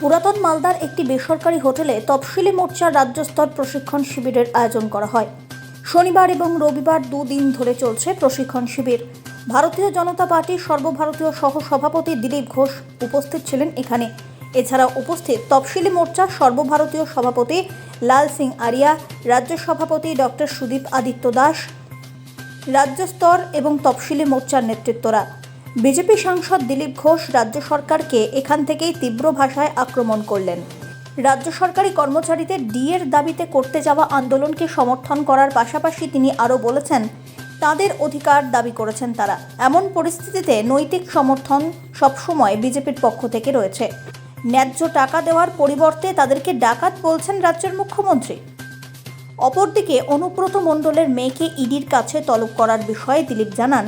পুরাতন মালদার একটি বেসরকারি হোটেলে তফসিলি মোর্চার রাজ্যস্তর প্রশিক্ষণ শিবিরের আয়োজন করা হয়। শনিবার এবং রবিবার দুদিন ধরে চলছে প্রশিক্ষণ শিবির। ভারতীয় জনতা পার্টির সর্বভারতীয় সহ সভাপতি দিলীপ ঘোষ উপস্থিত ছিলেন এখানে। এছাড়া উপস্থিত তফসিলি মোর্চার সর্বভারতীয় সভাপতি লাল সিং আরিয়া, রাজ্য সভাপতি ডক্টর সুদীপ আদিত্য দাস রাজ্য স্তর এবং তফসিলি মোর্চার নেতৃত্বরা। বিজেপি সাংসদ দিলীপ ঘোষ রাজ্য সরকারকে এখান থেকেই তীব্র ভাষায় আক্রমণ করলেন। রাজ্য সরকারি কর্মচারীদের ডিএর দাবিতে করতে যাওয়া আন্দোলনকে সমর্থন করার পাশাপাশি তিনি আরও বলেছেন, তাদের অধিকার দাবি করেছেন তারা। এমন পরিস্থিতিতে নৈতিক সমর্থন সবসময় বিজেপির পক্ষ থেকে রয়েছে। ন্যায্য টাকা দেওয়ার পরিবর্তে তাদেরকে ডাকাত বলছেন রাজ্যের মুখ্যমন্ত্রী। অপরদিকে অনুব্রত মণ্ডলের মেয়েকে ইডির কাছে তলব করার বিষয়ে দিলীপ জানান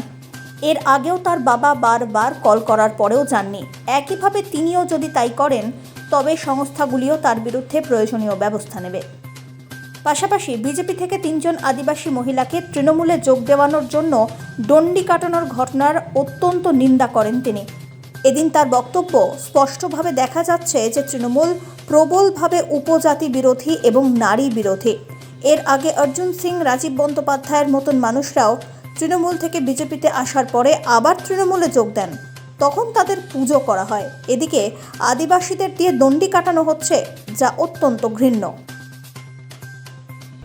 এর আগেও তার বাবা বারবার কল করার পরেও যাননি। একইভাবে তিনিও যদি তাই করেন, তবে সংস্থাগুলিও তার বিরুদ্ধে প্রয়োজনীয় ব্যবস্থা নেবে। পাশাপাশি বিজেপি থেকে তিনজন আদিবাসী মহিলাকে তৃণমূলে যোগ দেওয়ানোর জন্য ডন্ডি কাটানোর ঘটনার অত্যন্ত নিন্দা করেন তিনি। এদিন তার বক্তব্য স্পষ্টভাবে দেখা যাচ্ছে যে তৃণমূল প্রবলভাবে উপজাতি বিরোধী এবং নারী বিরোধী। এর আগে অর্জুন সিং, রাজীব বন্দ্যোপাধ্যায়ের মতন মানুষরাও তৃণমূল থেকে বিজেপিতে আসার পরে আবার তৃণমূলে যোগ দেন। তখন তাদের পুজো করা হয়। এদিকে আদিবাসীদের দিয়ে দণ্ডি কাটানো হচ্ছে, যা অত্যন্ত ঘৃণ্য।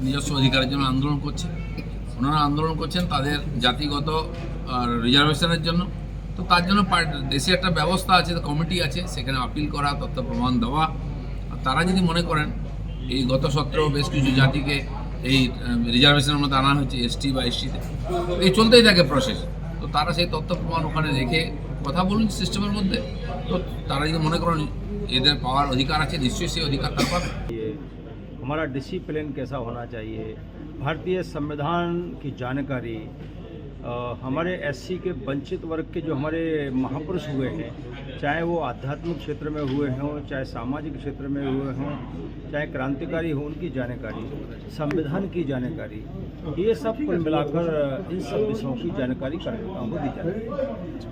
নিজস্ব অধিকারের জন্য আন্দোলন করছে। ওনারা আন্দোলন করছেন তাদের জাতিগত রিজার্ভেশনের জন্য। তো তার জন্য দেশে একটা ব্যবস্থা আছে, কমিটি আছে, সেখানে আপিল করা, তথ্য প্রমাণ দেওয়া। তারা যদি মনে করেন, এই গত সত্ত্বেও বেশ কিছু জাতিকে এই রিজার্ভেশনের মধ্যে আনা হয়েছে এসটি বা এসটিতে এই চলতেই থাকে প্রসেস তো তারা সেই তথ্য প্রমাণ ওখানে রেখে কথা বলুন সিস্টেমের মধ্যে তো তারা যদি মনে করেন এদের পাওয়ার অধিকার আছে নিশ্চয়ই সেই অধিকার তারা পাবে चाहिए हमारा डिसिप्लिन कैसा होना चाहिए भारतीय संविधान की जानकारी अ, हमारे एससी के वंचित वर्ग के जो हमारे महापुरुष हुए हैं चाहे वो आध्यात्मिक क्षेत्र में हुए हों चाहे सामाजिक क्षेत्र में हुए हों चाहे क्रांतिकारी हो उनकी जानकारी संविधान की जानकारी ये सब कुल मिलाकर इन सब विषयों की जानकारी कार्यकर्ताओं को दी जाती है